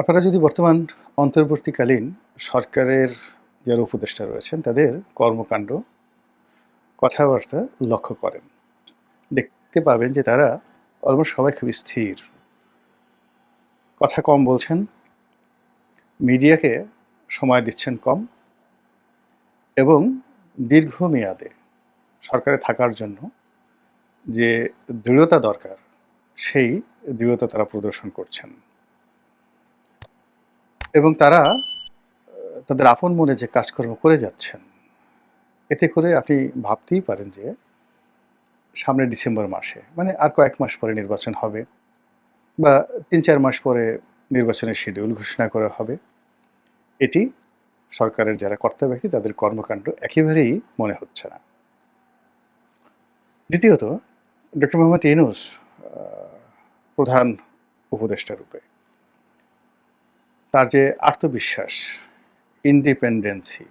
আপনারা যদি বর্তমান অন্তর্বর্তীকালীন সরকারের যারা উপদেষ্টা রয়েছেন, তাদের কর্মকাণ্ড, কথাবার্তা লক্ষ্য করেন। দেখতে পাবেন যে তারা অলমোস্ট সবাই খুবই স্থির। কথা কম বলছেন, মিডিয়াকে সময় দিচ্ছেন কম এবং দীর্ঘমেয়াদে সরকারে থাকার জন্য যে দৃঢ়তা দরকার, সেই দৃঢ়তা তারা প্রদর্শন করছেন। এবং তারা তাদের আপন মনে যে কাজকর্ম করে যাচ্ছেন, এতে করে আপনি ভাবতেই পারেন যে সামনে ডিসেম্বর মাসে মানে আর কয়েক মাস পরে নির্বাচন হবে বা তিন চার মাস পরে নির্বাচনের শিডিউল ঘোষণা করা হবে। এটি সরকারের যারা কর্তা ব্যক্তি, তাদের কর্মকাণ্ড একেবারেই মনে হচ্ছে না। দ্বিতীয়ত, ডক্টর মোহাম্মদ ইনুস প্রধান উপদেষ্টা রূপে তার যে আত্মবিশ্বাস ইন্ডিপেন্ডেন্সি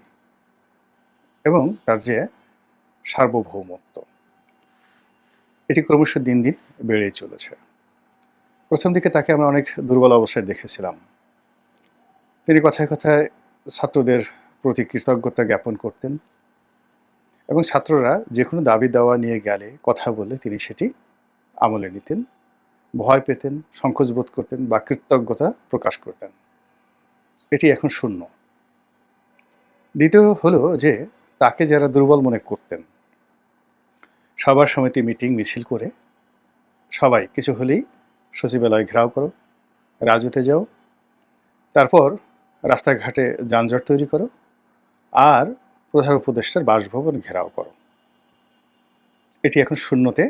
এবং তার যে সার্বভৌমত্ব। এটি ক্রমশ দিন দিন বেড়েই চলেছে। প্রথম দিকে তাকে আমরা অনেক দুর্বল অবস্থায় দেখেছিলাম। তিনি কথায় কথায় ছাত্রদের প্রতি কৃতজ্ঞতা জ্ঞাপন করতেন এবং ছাত্ররা যে কোনো দাবি দাওয়া নিয়ে গেলে কথা বলে তিনি সেটি আমলে নিতেন, ভয় পেতেন সংকোচবোধ করতেন বা কৃতজ্ঞতা প্রকাশ করতেন। এটি এখন শূন্য। দ্বিতীয় হলো যে তাকে যারা দুর্বল মনে করতেন, সবার সমিতি মিটিং মিছিল করে সবাই কিছু হলেই সচিবালয় ঘেরাও করো, রাজুতে যাও, তারপর রাস্তাঘাটে যানজট তৈরি করো আর প্রধান উপদেষ্টার বাসভবন ঘেরাও করো। এটি এখন শূন্যতে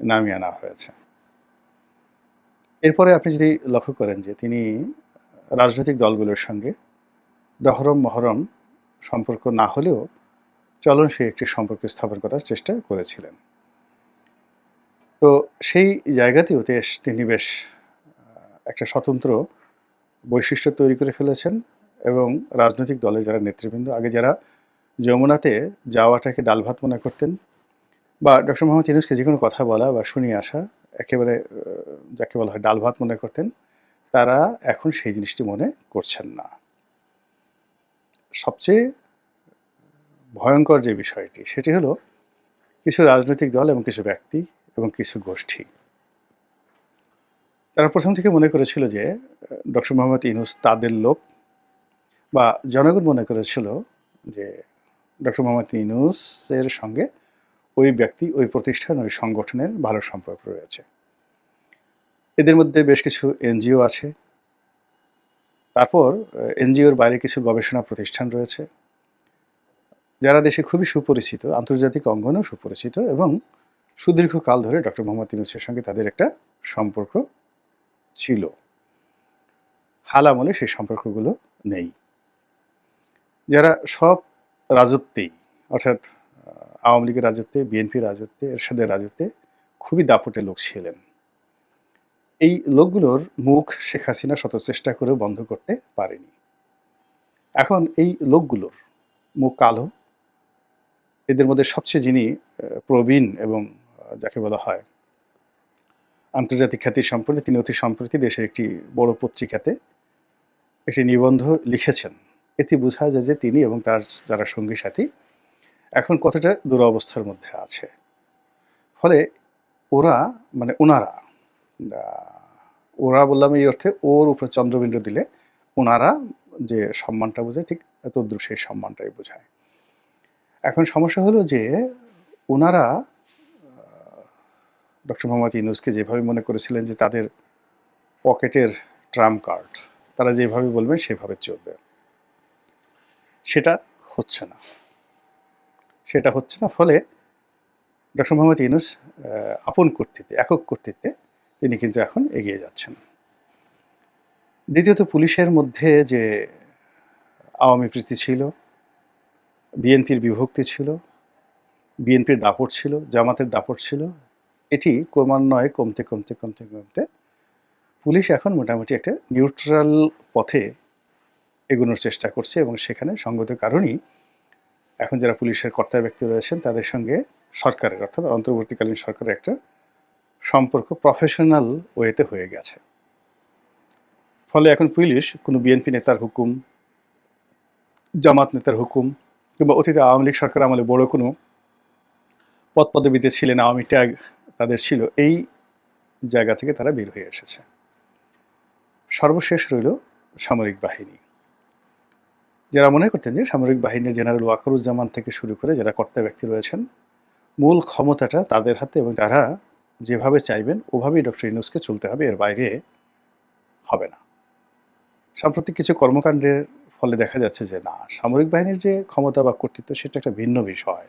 নামিয়ে আনা হয়েছে। এরপরে আপনি যদি লক্ষ্য করেন যে তিনি রাজনৈতিক দলগুলোর সঙ্গে দহরম মহরম সম্পর্ক না হলেও চলনশীল একটি সম্পর্ক স্থাপন করার চেষ্টা করেছিলেন। তো সেই জায়গাতেও বেশ তিনি বেশ একটা স্বতন্ত্র বৈশিষ্ট্য তৈরি করে ফেলেছেন এবং রাজনৈতিক দলের যারা নেতৃবৃন্দ, আগে যারা যমুনাতে যাওয়াটাকে ডাল ভাত মনে করতেন বা ডক্টর মোহাম্মদ ইউনুসকে যে কোনো কথা বলা বা শুনিয়ে আসা, একেবারে যাকে বলা হয় ডাল ভাত মনে করতেন তারা এখন সেই জিনিসটি মনে করছেন না। সবচেয়ে ভয়ঙ্কর যে বিষয়টি, সেটি হলো কিছু রাজনৈতিক দল এবং কিছু ব্যক্তি এবং কিছু গোষ্ঠী। তারা প্রথম থেকে মনে করেছিল যে, ডক্টর মোহাম্মদ ইনুস তাদের লোক বা জনগণ মনে করেছিল যে, ডক্টর মোহাম্মদ ইনুসের সঙ্গে ওই ব্যক্তি, ওই প্রতিষ্ঠান, ওই সংগঠনের ভালো সম্পর্ক রয়েছে। এদের মধ্যে বেশ কিছু এনজিও আছে। তারপর এনজিওর বাইরে কিছু গবেষণা প্রতিষ্ঠান রয়েছে, যারা দেশে খুবই সুপরিচিত, আন্তর্জাতিক অঙ্গনেও সুপরিচিত এবং সুদীর্ঘকাল ধরে ডক্টর মোহাম্মদ ইউনুসের সঙ্গে তাদের একটা সম্পর্ক ছিল। হাল আমলে সেই সম্পর্কগুলো নেই। যারা সব রাজত্বেই, অর্থাৎ, আওয়ামী লীগের রাজত্বে, বিএনপির রাজত্বে, এরশাদের রাজত্বে খুবই দাপটে লোক ছিলেন। এই লোকগুলোর মুখ শেখ হাসিনা শত চেষ্টা করেও বন্ধ করতে পারেনি। এখন এই লোকগুলোর মুখ কালো। এদের মধ্যে সবচেয়ে যিনি প্রবীণ এবং যাকে বলা হয় আন্তর্জাতিক খ্যাতি সম্পন্ন, তিনি অতি সম্প্রতি দেশের একটি বড় পত্রিকাতে একটি নিবন্ধ লিখেছেন। এতে বোঝা যায় যে তিনি এবং তার যারা সঙ্গী সাথী এখন কতটা দুরবস্থার মধ্যে আছে। ফলে ওরা মানে ওনারা ওরা বললাম এই অর্থে ওর উপরে চন্দ্রবিন্দু দিলে ওনারা যে সম্মানটা বোঝায়, ঠিক এত সেই সম্মানটাই বোঝায়। এখন সমস্যা হলো যে ওনারা ডক্টর মোহাম্মদ ইউনুসকে যেভাবে মনে করেছিলেন যে তাদের পকেটের ট্রাম কার্ড, তারা যেভাবে বলবেন সেভাবে চলবে। সেটা হচ্ছে না। সেটা হচ্ছে না, ফলে ডক্টর মোহাম্মদ ইউনুস আপন কর্তৃত্বে, একক কর্তৃত্বে তিনি কিন্তু এখন এগিয়ে যাচ্ছেন। দ্বিতীয়ত পুলিশের মধ্যে যে আওয়ামী প্রীতি ছিল, বিএনপির বিভক্তি ছিল, বিএনপির দাপট ছিল, জামাতের দাপট ছিল, এটি ক্রমান্বয়ে কমতে কমতে কমতে কমতে পুলিশ এখন মোটামুটি একটা নিউট্রাল পথে এগোনোর চেষ্টা করছে এবং সেখানে সঙ্গত কারণেই এখন যারা পুলিশের কর্তা ব্যক্তি রয়েছেন, তাদের সঙ্গে সরকারের অর্থাৎ অন্তর্বর্তীকালীন সরকারের একটা সম্পর্ক প্রফেশনাল ওয়েতে হয়ে গেছে। ফলে এখন পুলিশ কোনো বিএনপি নেতার হুকুম, জামাত নেতার হুকুম কিংবা অতীতে আওয়ামী লীগ সরকার আমলে বড় কোনো পদ পদবিতে ছিলেন, আওয়ামী ট্যাগ তাদের ছিল, এই জায়গা থেকে তারা বের হয়ে এসেছে। সর্বশেষ রইল সামরিক বাহিনী। যারা মনে করতেন যে সামরিক বাহিনীর জেনারেল ওয়াকারুজ্জামান থেকে শুরু করে যারা কর্তা ব্যক্তি রয়েছেন, মূল ক্ষমতাটা তাদের হাতে এবং তারা যেভাবে চাইবেন, ওভাবেই ডক্টর ইউনুসকে চলতে হবে, এর বাইরে হবে না। সাম্প্রতিক কিছু কর্মকাণ্ডের ফলে দেখা যাচ্ছে যে, না, সামরিক বাহিনীর যে ক্ষমতা বা কর্তৃত্ব, সেটা একটা ভিন্ন বিষয়।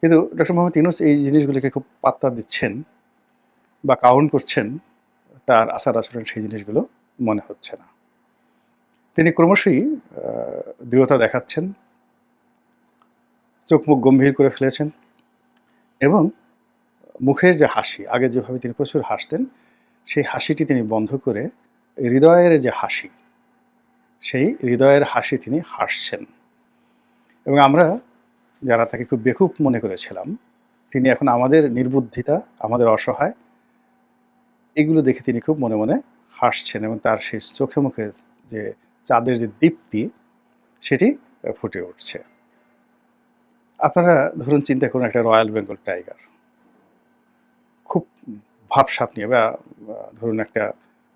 কিন্তু ডক্টর মোহাম্মদ ইউনুস এই জিনিসগুলিকে খুব পাত্তা দিচ্ছেন বা কাউন্ট করছেন, তার আচার আচরণ সেই জিনিসগুলো মনে হচ্ছে না। তিনি ক্রমশই দৃঢ়তা দেখাচ্ছেন, চোখ মুখ গম্ভীর করে ফেলেছেন এবং মুখের যে হাসি, আগে যেভাবে তিনি প্রচুর হাসতেন, সেই হাসিটি তিনি বন্ধ করে হৃদয়ের যে হাসি, সেই হৃদয়ের হাসি তিনি হাসছেন। এবং আমরা যারা তাকে খুব বেকুব মনে করেছিলাম, তিনি এখন আমাদের নির্বুদ্ধিতা, আমাদের অসহায়, এগুলো দেখে তিনি খুব মনে মনে হাসছেন এবং তার সেই চোখে মুখে যে চাঁদের যে দীপ্তি, সেটি ফুটে উঠছে। আপনারা ধরুন চিন্তা করুন একটা রয়্যাল বেঙ্গল টাইগার। ভাবসাপ নিয়ে বা ধরুন একটা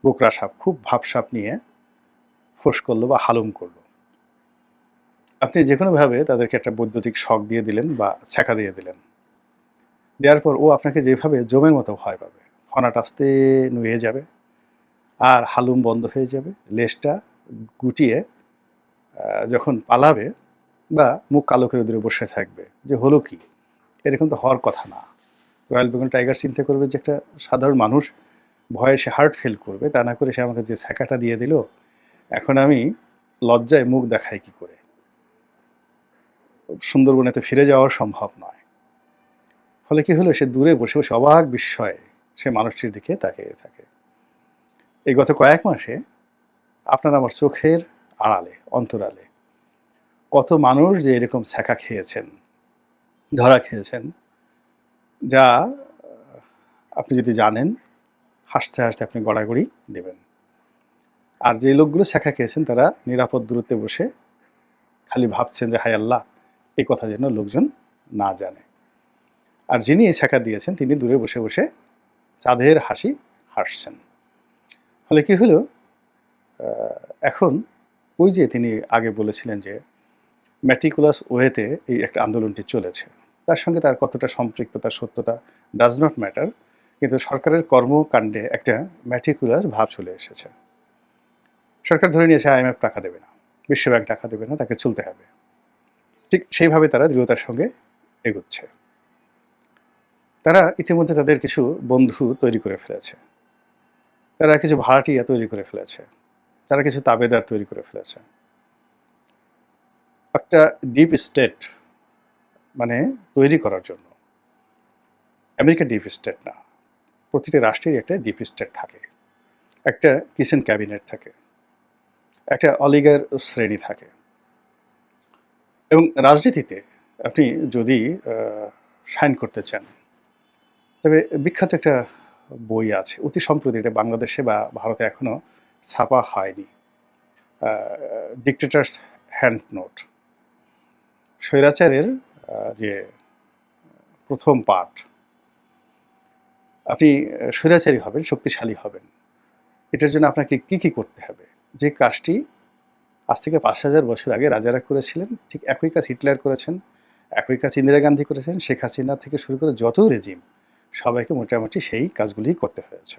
গোকরা সাপ খুব ভাবসাপ নিয়ে ফোঁস করল বা হালুম করল। আপনি যে কোনোভাবে তাদেরকে একটা বৈদ্যুতিক শখ দিয়ে দিলেন বা ছ্যাঁকা দিয়ে দিলেন। দেওয়ার পর ও আপনাকে যেভাবে জমের মতো ভয় পাবে, ফনাটা আস্তে নুয়ে যাবে আর হালুম বন্ধ হয়ে যাবে, লেজটা গুটিয়ে যখন পালাবে বা মুখ কালো করে দূরে বসে থাকবে যে হলো কি? এরকম তো হওয়ার কথা না। রয়্যাল বেঙ্গল টাইগার চিন্তা করবে যে একটা সাধারণ মানুষ ভয়ে সে হার্ট ফেল করবে, তা না করে সে আমাকে যে ছ্যাঁকাটা দিয়ে দিল, এখন আমি লজ্জায় মুখ দেখাই কি করে? সুন্দরবনে তো ফিরে যাওয়া সম্ভব নয়। ফলে কি হলো? সে দূরে বসে বসে অবাক বিস্ময়ে সে মানুষটির দিকে তাকিয়ে থাকে। এই গত কয়েক মাসে আপনার আমার চোখের আড়ালে, অন্তরালে কত মানুষ যে এরকম ছ্যাঁকা খেয়েছেন, ধরা খেয়েছেন যা, আপনি যদি জানেন, হাসতে হাসতে আপনি গড়াগড়ি দেবেন। আর যে লোকগুলো শেখা খেয়েছেন, তারা নিরাপদ দূরত্বে বসে খালি ভাবছেন যে, হায় আল্লাহ এই কথা যেন লোকজন না জানে। আর যিনি এই শেখা দিয়েছেন, তিনি দূরে বসে বসে চাঁদের হাসি হাসছেন। ফলে কি হলো? এখন ওই যে তিনি আগে বলেছিলেন যে ম্যাটিকুলাস ওয়েতে এই একটা আন্দোলনটি চলেছে। তার সঙ্গে তার কতটা সম্পৃক্ততা, সত্যতা ডাজ নট ম্যাটার কিন্তু সরকারের কর্মকাণ্ডে একটা ম্যাটিকুলার ভাব চলে এসেছে। সরকার ধরে নিয়েছে আইএমএফ টাকা দেবে না, বিশ্বব্যাংক টাকা দেবে না, তাকে চলতে হবে। ঠিক সেইভাবে তারা দৃঢ়তার সঙ্গে এগোচ্ছে। তারা ইতিমধ্যে তাদের কিছু বন্ধু তৈরি করে ফেলেছে। তারা কিছু ভাড়াটিয়া তৈরি করে ফেলেছে। তারা কিছু তাবেদার তৈরি করে ফেলেছে। একটা ডিপ স্টেট মানে তৈরি করার জন্য। আমেরিকা ডিপ স্টেট না। প্রতিটি রাষ্ট্রেরই একটা ডিপ স্টেট থাকে। একটা কিচেন ক্যাবিনেট থাকে। একটা অলিগার শ্রেণি থাকে। এবং রাজনীতিতে আপনি যদি সাইন করতে চান, তবে বিখ্যাত একটা বই আছে, অতি সম্প্রতি এটা বাংলাদেশে বা ভারতে এখনও ছাপা হয়নি। ডিকটেটার্স হ্যান্ড নোট স্বৈরাচারের যে প্রথম পাঠ, আপনি স্বৈরাচারী হবেন, শক্তিশালী হবেন। এটার জন্য আপনাকে কি কি করতে হবে? যে কাজটি আজ থেকে পাঁচ হাজার বছর আগে রাজারা করেছিলেন, ঠিক একই কাজ হিটলার করেছেন, একই কাজ ইন্দিরা গান্ধী করেছেন, শেখ হাসিনা থেকে শুরু করে যত রেজিম, সবাইকে মোটামুটি সেই কাজগুলি করতে হয়েছে।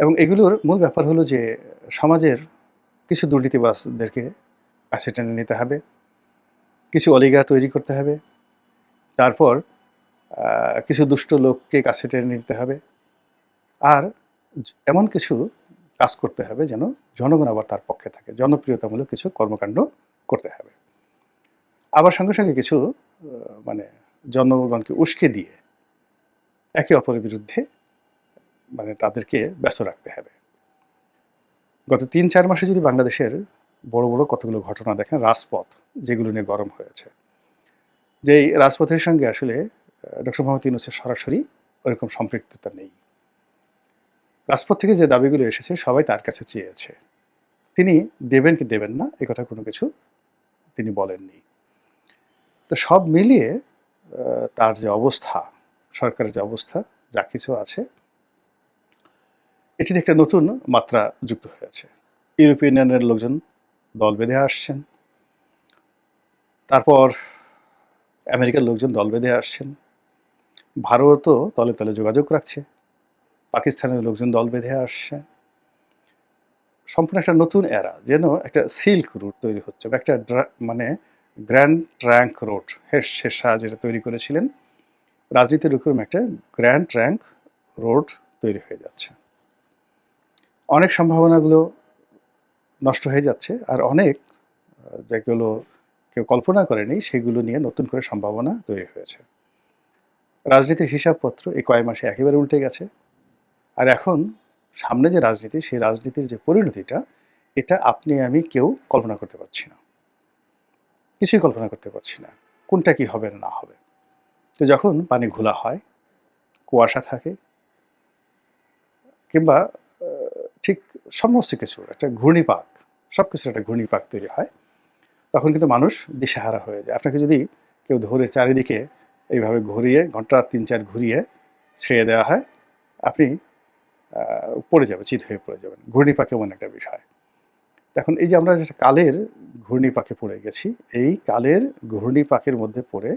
এবং এগুলোর মূল ব্যাপার হলো যে সমাজের কিছু দুর্নীতিবাসদেরকে কাছে টেনে নিতে হবে কিছু অলিগা তৈরি করতে হবে। তারপর কিছু দুষ্ট লোককে কাছে টেনে নিতে হবে। আর এমন কিছু কাজ করতে হবে যেন জনগণ আবার তার পক্ষে থাকে। জনপ্রিয়তামূলক কিছু কর্মকাণ্ড করতে হবে। আবার সঙ্গে সঙ্গে কিছু মানে জনগণকে উস্কে দিয়ে একে অপরের বিরুদ্ধে মানে তাদেরকে ব্যস্ত রাখতে হবে। গত তিন চার মাসে যদি বাংলাদেশের বড় বড় কতগুলো ঘটনা দেখেন, রাজপথ যেগুলো নিয়ে গরম হয়েছে। যেই রাজপথের সঙ্গে আসলে ডক্টর মোহাম্মদ ইউনুসের সরাসরি ওরকম সম্পৃক্ততা নেই। রাজপথ থেকে যে দাবিগুলো এসেছে, সবাই তার কাছে চেয়েছে। তিনি দেবেন কি দেবেন না, এ কথা কোনো কিছু তিনি বলেননি। তো সব মিলিয়ে তার যে অবস্থা, সরকারের যে অবস্থা, যা কিছু আছে, এটিতে একটা নতুন মাত্রা যুক্ত হয়েছে। ইউরোপিয়ান ইউনিয়নের লোকজন দল বেঁধে আসছেন। তারপর আমেরিকার লোকজন দল বেঁধে আসছেন। ভারতও তলে তলে যোগাযোগ রাখছে। পাকিস্তানের লোকজন দল বেঁধে আসছে। সম্পূর্ণ একটা নতুন এরা, যেন একটা সিল্ক রুট তৈরি হচ্ছে বা একটা মানে গ্র্যান্ড ট্র্যাঙ্ক রোড শেষ শাহ যেটা তৈরি করেছিলেন। রাজনীতির উপর একটা গ্র্যান্ড ট্র্যাঙ্ক রোড তৈরি হয়ে যাচ্ছে। অনেক সম্ভাবনাগুলো নষ্ট হয়ে যাচ্ছে আর অনেক যেগুলো কেউ কল্পনা করেনি, সেগুলো নিয়ে নতুন করে সম্ভাবনা তৈরি হয়েছে। রাজনীতির হিসাবপত্র এই কয় মাসে একেবারে উল্টে গেছে। আর এখন সামনে যে রাজনীতি, সেই রাজনীতির যে পরিণতিটা, এটা আপনি, আমি কেউ কল্পনা করতে পারছি না। কিছুই কল্পনা করতে পারছি না, কোনটা কি হবে না হবে। তো যখন পানি ঘোলা হয়, কুয়াশা থাকে, কিংবা ঠিক সমস্ত কিছু, একটা ঘূর্ণিপাক সব কিছুর একটা ঘূর্ণিপাক তৈরি হয়, তখন কিন্তু মানুষ দিশেহারা হয়ে যায়। আপনাকে যদি কেউ ধরে চারিদিকে এইভাবে ঘুরিয়ে, ঘণ্টা তিন চার ঘুরিয়ে ছেড়ে দেওয়া হয়, আপনি পড়ে যাবে চিত হয়ে পড়ে যাবেন। ঘূর্ণিপাক এমন একটা বিষয়। এখন এই যে আমরা যেটা কালের ঘূর্ণিপাকে পড়ে গেছি, এই কালের ঘূর্ণিপাকের মধ্যে পড়ে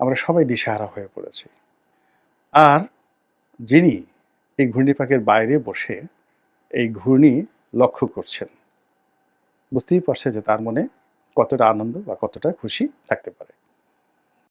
আমরা সবাই দিশেহারা হয়ে পড়েছি। আর যিনি এই ঘূর্ণিপাকের বাইরে বসে এই ঘূর্ণি লক্ষ্য করছেন। বুঝতেই পারছে যে তার মনে কতটা আনন্দ বা কতটা খুশি থাকতে পারে।